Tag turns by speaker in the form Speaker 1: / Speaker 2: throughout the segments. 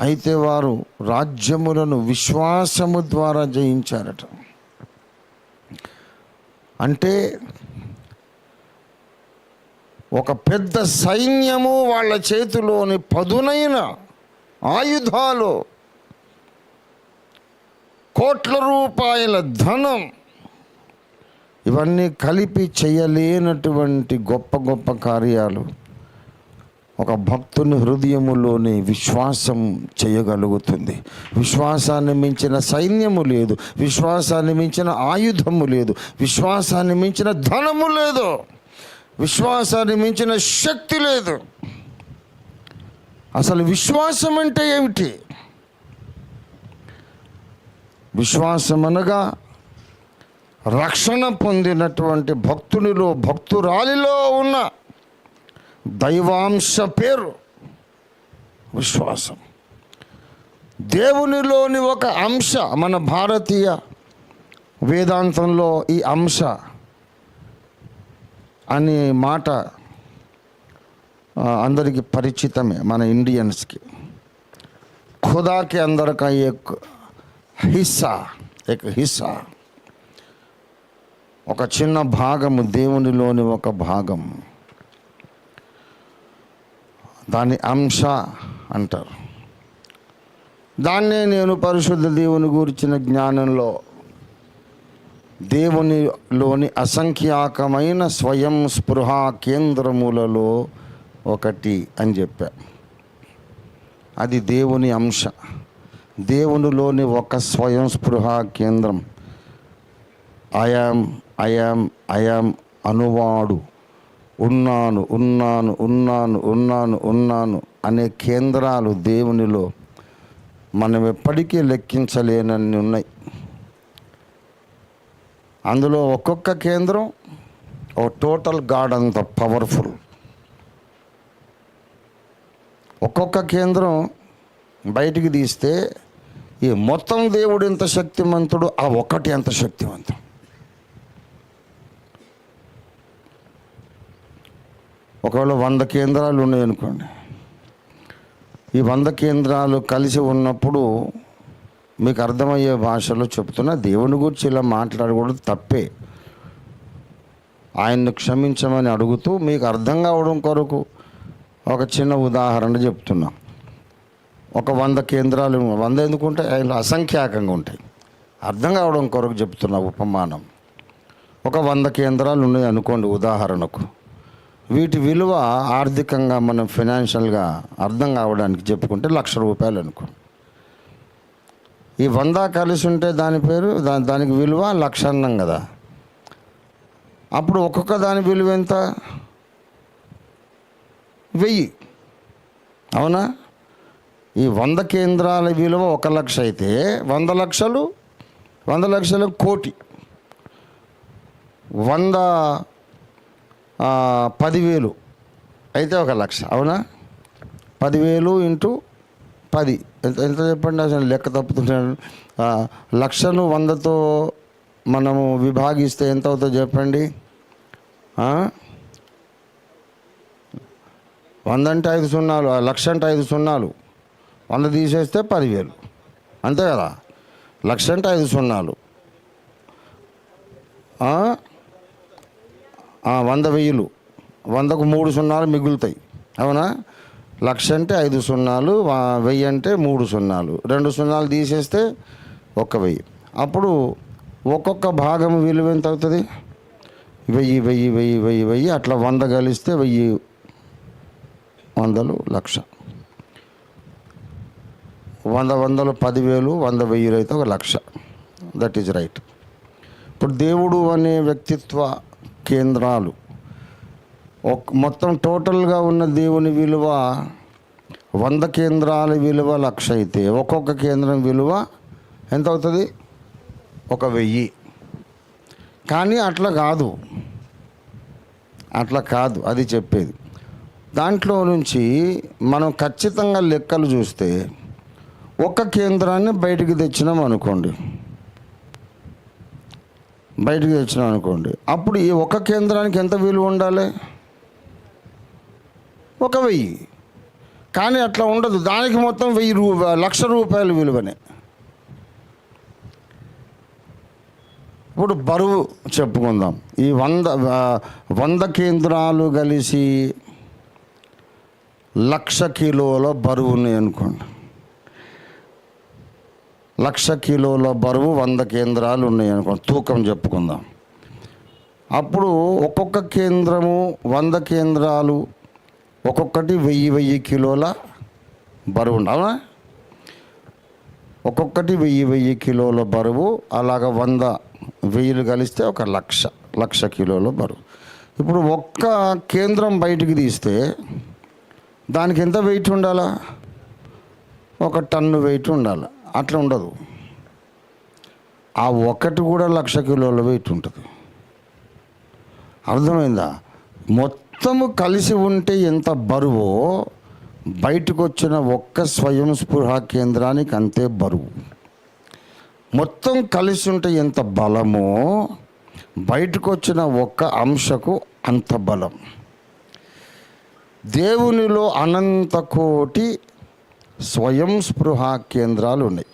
Speaker 1: అయితే వారు రాజ్యములను విశ్వాసము ద్వారా జయించారట. అంటే ఒక పెద్ద సైన్యము వాళ్ళ చేతిలోని పదునైన ఆయుధాలు కోట్ల రూపాయల ధనం ఇవన్నీ కలిపి చేయలేనటువంటి గొప్ప గొప్ప కార్యాలు. ఒక భక్తుని హృదయములోని విశ్వాసం చేయగలుగుతుంది. విశ్వాసాన్ని మించిన సైన్యము లేదు. విశ్వాసాన్ని మించిన ఆయుధము లేదు. విశ్వాసాన్ని మించిన ధనము లేదు. విశ్వాసాన్ని మించిన శక్తి లేదు. అసలు విశ్వాసం అంటే ఏమిటి? విశ్వాసం అనగా రక్షణ పొందినటువంటి భక్తునిలో భక్తురాలిలో ఉన్న దైవాంశ పేరు విశ్వాసం. దేవునిలోని ఒక అంశ మన భారతీయ వేదాంతంలో ఈ అంశ అనే మాట అందరికీ పరిచితమే మన ఇండియన్స్కి. ఖుదాకి అందరికీ ఎక్ హిస్సా ఎక్ హిస్సా. ఒక చిన్న భాగము దేవునిలోని ఒక భాగం దాన్ని అంశ అంటారు. దాన్నే నేను పరిశుద్ధ దేవుని గురించిన జ్ఞానంలో దేవునిలోని అసంఖ్యాకమైన స్వయం స్పృహ కేంద్రములలో ఒకటి అని చెప్పా. అది దేవుని అంశ. దేవునిలోని ఒక స్వయం స్పృహ కేంద్రం. I am I am I am అనువాడు. ఉన్నాను ఉన్నాను ఉన్నాను ఉన్నాను ఉన్నాను అనే కేంద్రాలు దేవునిలో మనం ఎప్పటికీ లెక్కించలేనన్ని ఉన్నాయి. అందులో ఒక్కొక్క కేంద్రం ఓ టోటల్ గాడ్ అంత పవర్ఫుల్. ఒక్కొక్క కేంద్రం బయటికి తీస్తే ఈ మొత్తం దేవుడు ఎంత శక్తిమంతుడు ఆ ఒక్కటి ఎంత శక్తివంతుడు ఒకవేళ వంద కేంద్రాలు ఉన్నాయనుకోండి ఈ వంద కేంద్రాలు కలిసి ఉన్నప్పుడు మీకు అర్థమయ్యే భాషలో చెప్తున్నా దేవుని గురించి ఇలా మాట్లాడకూడదు తప్పే. ఆయన్ను క్షమించమని అడుగుతూ మీకు అర్థం కావడం కొరకు ఒక చిన్న ఉదాహరణ చెప్తున్నా. ఒక వంద కేంద్రాలు వంద ఎందుకుంటే ఆయన అసంఖ్యాకంగా ఉంటాయి. అర్థం కావడం కొరకు చెప్తున్నా ఉపమానం. ఒక వంద కేంద్రాలు ఉన్నాయి అనుకోండి ఉదాహరణకు. వీటి విలువ ఆర్థికంగా మనం ఫినాన్షియల్గా అర్థం కావడానికి చెప్పుకుంటే లక్ష రూపాయలు అనుకో. ఈ వంద కలిసి ఉంటే దాని పేరు దా దానికి విలువ లక్ష అన్నం కదా. అప్పుడు ఒక్కొక్క దాని విలువ ఎంత? వెయ్యి. అవునా? ఈ వంద కేంద్రాల విలువ ఒక లక్ష అయితే వంద లక్షలు వంద లక్షలు కోటి. వంద పదివేలు. అయితే ఒక లక్ష అవునా? పదివేలు ఇంటూ పది. ఎంత ఎంత చెప్పండి అసలు? లెక్క తప్పుతున్నాను లక్షను వందతో మనము విభాగిస్తే ఎంత అవుతుందో చెప్పండి? వంద అంటే ఐదు సున్నాలు ఆ లక్ష అంటే ఐదు సున్నాలు. వంద తీసేస్తే పదివేలు. అంతే కదా? లక్ష అంటే ఐదు సున్నాలు. వంద వెయ్యిలు. వందకు మూడు సున్నాలు మిగులుతాయి. అవునా? లక్ష అంటే ఐదు సున్నాలు వెయ్యి అంటే మూడు సున్నాలు. రెండు సున్నాలు తీసేస్తే ఒక్క వెయ్యి. అప్పుడు ఒక్కొక్క భాగం విలువ ఎంత అవుతుంది? వెయ్యి వెయ్యి వెయ్యి వెయ్యి వెయ్యి అట్లా వంద కలిస్తే వెయ్యి వందలు లక్ష. వంద వందలు పదివేలు వంద వెయ్యిలు అయితే ఒక లక్ష. దట్ ఈజ్ రైట్ ఇప్పుడు దేవుడు అనే వ్యక్తిత్వ కేంద్రాలు. ఒక మొత్తం టోటల్గా ఉన్న దేవుని విలువ వంద కేంద్రాల విలువ లక్ష అయితే ఒక్కొక్క కేంద్రం విలువ ఎంత అవుతుంది? ఒక వెయ్యి. కానీ అట్లా కాదు. అట్లా కాదు అది చెప్పేది. దాంట్లో నుంచి మనం ఖచ్చితంగా లెక్కలు చూస్తే ఒక కేంద్రాన్ని బయటికి తెచ్చినాం అనుకోండి. బయటకు తెచ్చినాం అనుకోండి. అప్పుడు ఈ ఒక కేంద్రానికి ఎంత విలువ ఉండాలి? ఒక వెయ్యి. కానీ అట్లా ఉండదు. దానికి మొత్తం వెయ్యి రూ లక్ష రూపాయలు విలువనే. ఇప్పుడు బరువు చెప్పుకుందాం. ఈ వంద వంద కేంద్రాలు కలిసి లక్ష కిలోల బరువుని అనుకోండి. లక్ష కిలోల బరువు వంద కేంద్రాలు ఉన్నాయి అనుకోండి తూకం చెప్పుకుందాం. అప్పుడు ఒక్కొక్క కేంద్రము వంద కేంద్రాలు ఒక్కొక్కటి వెయ్యి వెయ్యి కిలోల బరువు ఉండవా ఒక్కొక్కటి వెయ్యి వెయ్యి కిలోల బరువు అలాగ వంద వెయ్యిలు కలిస్తే ఒక లక్ష లక్ష కిలోల బరువు. ఇప్పుడు ఒక్క కేంద్రం బయటికి తీస్తే దానికి ఎంత వెయిట్ ఉండాలా? ఒక టన్ను వెయిట్ ఉండాలి? అట్లా ఉండదు. ఆ ఒకటి కూడా లక్ష కిలోల వెయిట్ ఉంటుంది. అర్థమైందా? మొత్తము కలిసి ఉంటే ఎంత బరువో బయటకు వచ్చిన ఒక్క స్వయం స్పృహ కేంద్రానికి అంతే బరువు. మొత్తం కలిసి ఉంటే ఎంత బలమో బయటకు వచ్చిన ఒక్క అంశకు అంత బలం. దేవునిలో అనంత కోటి స్వయం స్పృహ కేంద్రాలు ఉన్నాయి.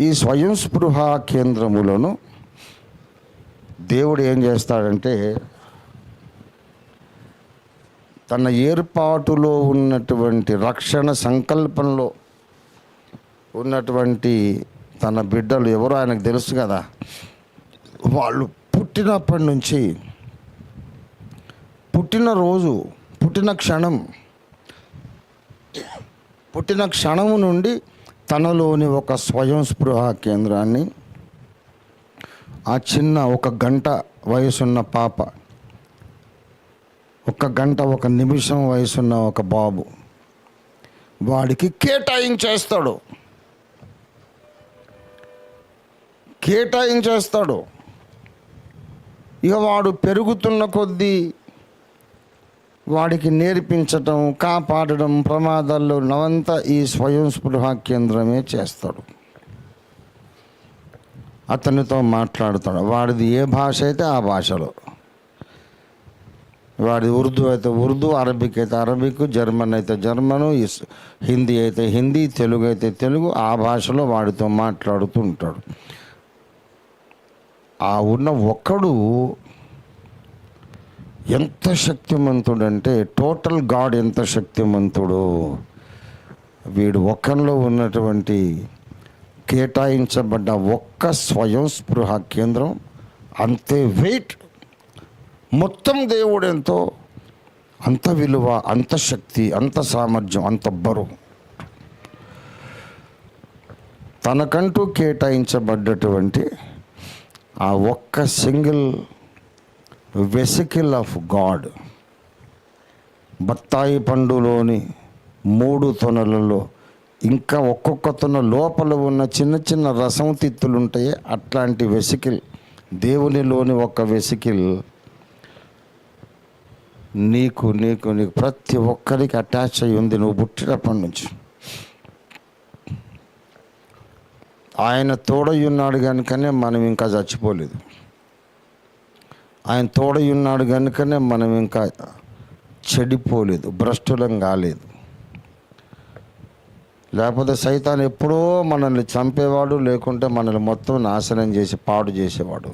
Speaker 1: ఈ స్వయం స్పృహ కేంద్రములను దేవుడు ఏం చేస్తాడంటే తన ఏర్పాటులో ఉన్నటువంటి రక్షణ సంకల్పంలో ఉన్నటువంటి తన బిడ్డలు ఎవరో ఆయనకు తెలుసు కదా వాళ్ళు పుట్టినప్పటి నుంచి పుట్టిన రోజు పుట్టిన క్షణం పుట్టిన క్షణము నుండి తనలోని ఒక స్వయం స్పృహ కేంద్రాన్ని ఆ చిన్న ఒక గంట వయసున్న పాప ఒక గంట ఒక నిమిషం వయసున్న ఒక బాబు వాడికి కేటాయించేస్తాడు. కేటాయించేస్తాడు. ఇక వాడు పెరుగుతున్న కొద్దీ వాడికి నేర్పించటం కాపాడడం ప్రమాదాల్లో నవంతా ఈ స్వయం స్పృహ కేంద్రమే చేస్తాడు. అతనితో మాట్లాడుతాడు. వాడిది ఏ భాష అయితే ఆ భాషలో. వాడి ఉర్దూ అయితే ఉర్దూ అరబిక్ అయితే అరబిక్ జర్మన్ అయితే జర్మను హిందీ అయితే హిందీ తెలుగు అయితే తెలుగు ఆ భాషలో వాడితో మాట్లాడుతూ ఉంటాడు. ఆ ఉన్న ఒక్కడు ఎంత శక్తిమంతుడంటే టోటల్ గాడ్ ఎంత శక్తిమంతుడు. వీడు ఒక్కనిలో ఉన్నటువంటి కేటాయించబడ్డ ఒక్క స్వయం స్పృహ కేంద్రం అంతే వెయిట్ మొత్తం దేవుడు ఎంతో. అంత విలువ అంత శక్తి అంత సామర్థ్యం అంత బరువు. తనకంటూ కేటాయించబడ్డటువంటి ఆ ఒక్క సింగిల్ వెసికిల్ ఆఫ్ గాడ్. బత్తాయి పండులోని మూడు తొనలలో ఇంకా ఒక్కొక్క తొన లోపల ఉన్న చిన్న చిన్న రసం తిత్తులు ఉంటాయి అట్లాంటి వెసికిల్ దేవునిలోని ఒక వెసికిల్ నీకు నీకు నీకు ప్రతి ఒక్కరికి అటాచ్ అయి ఉంది. నువ్వు పుట్టినప్పటి నుంచి. ఆయన తోడయ్యున్నాడు కనుకనే మనం ఇంకా చచ్చిపోలేదు. ఆయన తోడయ్యున్నాడు కనుకనే మనం ఇంకా చెడిపోలేదు భ్రష్టులం కాలేదు. లేకపోతే సైతాన్ ఎప్పుడో మనల్ని చంపేవాడు లేకుంటే మనల్ని మొత్తం నాశనం చేసి పాడు చేసేవాడు.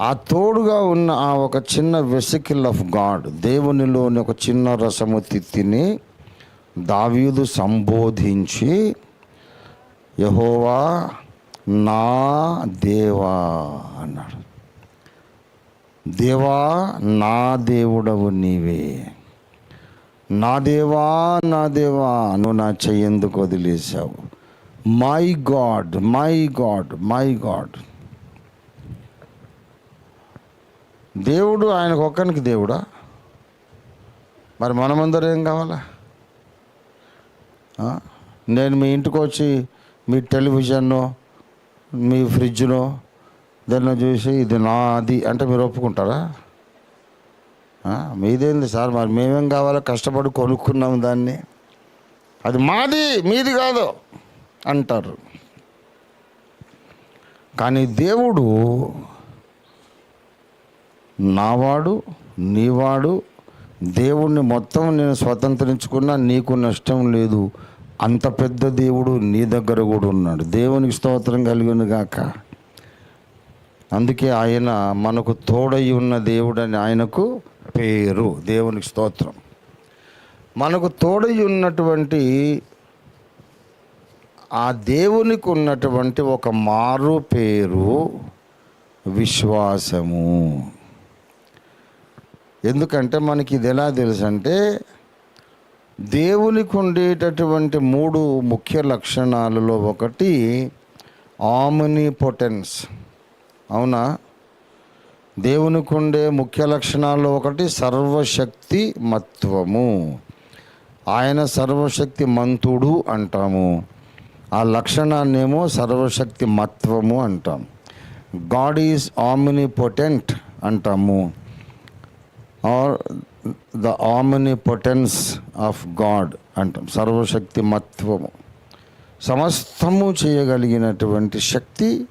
Speaker 1: ఆ తోడుగా ఉన్న ఆ ఒక చిన్న వెసికిల్ ఆఫ్ గాడ్ దేవునిలోని ఒక చిన్న రసము తిత్తిని దావీదు సంబోధించి యహోవా నా దేవా అన్నాడు. దేవా నా దేవుడవు నీవే. నా దేవా నా దేవా నువ్వు నా చెయ్యేందుకు వదిలేసావు my God my God my God దేవుడు ఆయనకు ఒక్కనికి దేవుడా? మరి మనమందరం ఏం కావాలా? నేను మీ ఇంటికి వచ్చి మీ టెలివిజన్ను మీ ఫ్రిడ్జ్నో దాన్ని చూసి ఇది నాది అంటే మీరు ఒప్పుకుంటారా? మీదేంది సార్ మరి? మేమేం కావాలో కష్టపడి కొనుక్కున్నాం దాన్ని. అది మాది మీది కాదు అంటారు. కానీ దేవుడు నావాడు నీవాడు దేవుణ్ణి మొత్తం నేను స్వతంత్రించుకున్నా నీకు నష్టం లేదు. అంత పెద్ద దేవుడు నీ దగ్గర కూడా ఉన్నాడు. దేవునికి స్తోత్రం కలిగిన గాక అందుకే ఆయన మనకు తోడై ఉన్న దేవుడని ఆయనకు పేరు. దేవునికి స్తోత్రం. మనకు తోడై ఉన్నటువంటి ఆ దేవునికి ఉన్నటువంటి ఒక మారు పేరు విశ్వాసము. ఎందుకంటే మనకి ఇది ఎలా తెలుసు అంటే దేవునికి ఉండేటటువంటి మూడు ముఖ్య లక్షణాలలో ఒకటి ఆమ్ని పొటెన్స్ అవునా? దేవునికి ఉండే ముఖ్య లక్షణాల్లో ఒకటి సర్వశక్తి మత్వము. ఆయన సర్వశక్తి మంతుడు అంటాము. ఆ లక్షణాన్నేమో సర్వశక్తి మత్వము అంటాం. గాడ్ ఈజ్ ఆమ్ని పొటెంట్ అంటాము. Or the omnipotence of God అంటాం. సర్వశక్తి మత్వము. సమస్తము చేయగలిగినటువంటి శక్తి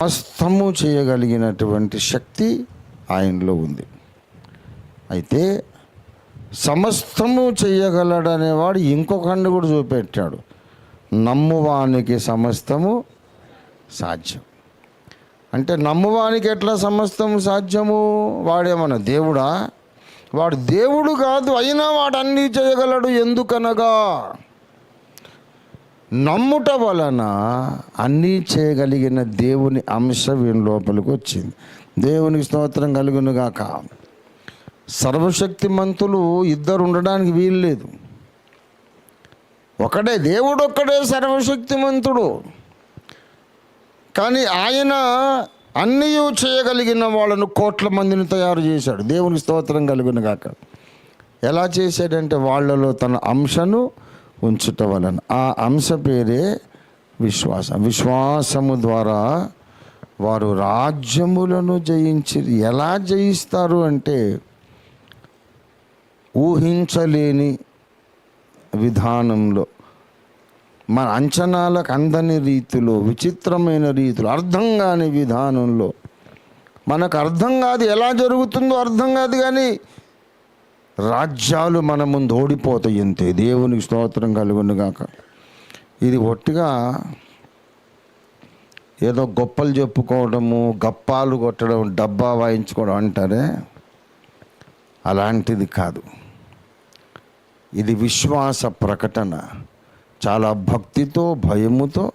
Speaker 1: సమస్తము చేయగలిగినటువంటి శక్తి ఆయనలో ఉంది. అయితే సమస్తము చేయగలడనేవాడు ఇంకొకరిని కూడా చూపెట్టాడు. నమ్మువానికి సమస్తము సాధ్యం. అంటే నమ్మువానికి ఎట్లా సమస్తము సాధ్యము? వాడేమన్నా దేవుడా? వాడు దేవుడు కాదు అయినా వాడు అన్నీ చేయగలడు ఎందుకనగా? నమ్ముట వలన అన్నీ చేయగలిగిన దేవుని అంశం వీని లోపలికి వచ్చింది. దేవునికి స్తోత్రం కలుగునుగాక. సర్వశక్తి సర్వశక్తిమంతులు ఇద్దరు ఉండడానికి వీలు లేదు ఒకడే దేవుడు ఒక్కడే సర్వశక్తిమంతుడు. కానీ ఆయన అన్నీ చేయగలిగిన వాళ్ళను కోట్ల మందిని తయారు చేశాడు. దేవునికి స్తోత్రం కలుగునుగాక. ఎలా చేశాడంటే వాళ్ళలో తన అంశను ఉంచుట వలన ఆ అంశ పేరే విశ్వాసం. విశ్వాసము ద్వారా వారు రాజ్యములను జయించి ఎలా జయిస్తారు అంటే ఊహించలేని విధానంలో. మన అంచనాలకు అందని రీతిలో విచిత్రమైన రీతిలో అర్థం కాని విధానంలో. మనకు అర్థం కాదు ఎలా జరుగుతుందో అర్థం కాదు కానీ రాజ్యాలు మన ముందు ఓడిపోతాయి అంతే. దేవునికి స్తోత్రం కలుగును గాక. ఇది ఒట్టిగా ఏదో గొప్పలు చెప్పుకోవడము గప్పాలు కొట్టడం డబ్బా వాయించుకోవడం అంటారే? అలాంటిది కాదు. ఇది విశ్వాస ప్రకటన. చాలా భక్తితో భయముతో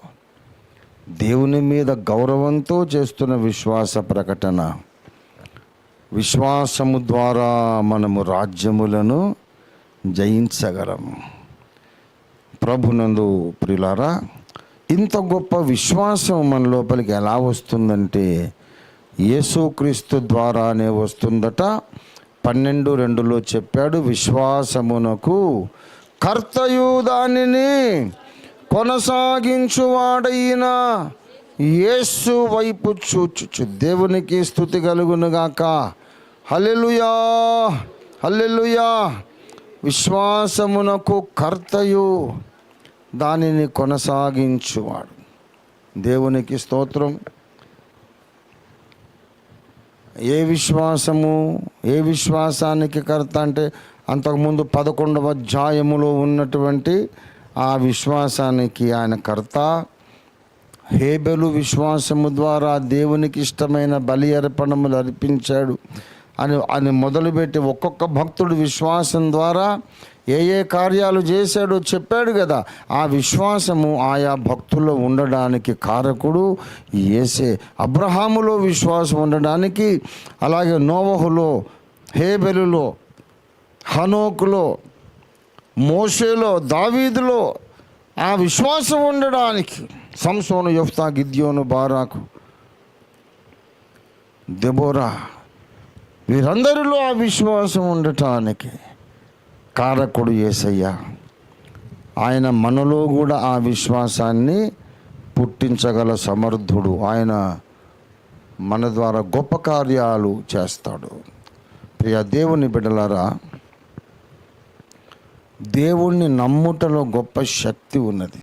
Speaker 1: దేవుని మీద గౌరవంతో చేస్తున్న విశ్వాస ప్రకటన. విశ్వాసము ద్వారా మనము రాజ్యములను జయించగలము ప్రభునందు ప్రిలారా ఇంత గొప్ప విశ్వాసం మన లోపలికి ఎలా వస్తుందంటే యేసుక్రీస్తు ద్వారానే వస్తుందట. పన్నెండు రెండులో చెప్పాడు విశ్వాసమునకు కర్తయు దానిని కొనసాగించువాడైన యేసు వైపు చూచుచు. దేవునికి స్థుతి కలుగునుగాక. హల్లెలుయా హల్లెలుయా. విశ్వాసమునకు కర్తయు దానిని కొనసాగించువాడు. దేవునికి స్తోత్రం. ఏ విశ్వాసము ఏ విశ్వాసానికి కర్త అంటే అంతకుముందు పదకొండవ అధ్యాయములో ఉన్నటువంటి ఆ విశ్వాసానికి ఆయన కర్త. హేబెలు విశ్వాసము ద్వారా దేవునికి ఇష్టమైన బలి అర్పణములు అర్పించాడు. అని అని మొదలుపెట్టి ఒక్కొక్క భక్తుడు విశ్వాసం ద్వారా ఏ ఏ కార్యాలు చేశాడో చెప్పాడు కదా. ఆ విశ్వాసము ఆయా భక్తుల్లో ఉండడానికి కారకుడు ఏసే అబ్రహాములో విశ్వాసం ఉండడానికి అలాగే నోవహులో హేబెలులో హనోకులో మోషేలో దావీదులో ఆ విశ్వాసం ఉండడానికి. సంసోను యొఫ్తా గిద్యోను బారాకు దెబోరా వీరందరిలో ఆ విశ్వాసం ఉండటానికి కారకుడు ఏసయ్య. ఆయన మనలో కూడా ఆ విశ్వాసాన్ని పుట్టించగల సమర్థుడు. ఆయన మన ద్వారా గొప్ప కార్యాలు చేస్తాడు. ప్రియ దేవుని బిడ్డలారా దేవుణ్ణి నమ్ముటలో గొప్ప శక్తి ఉన్నది.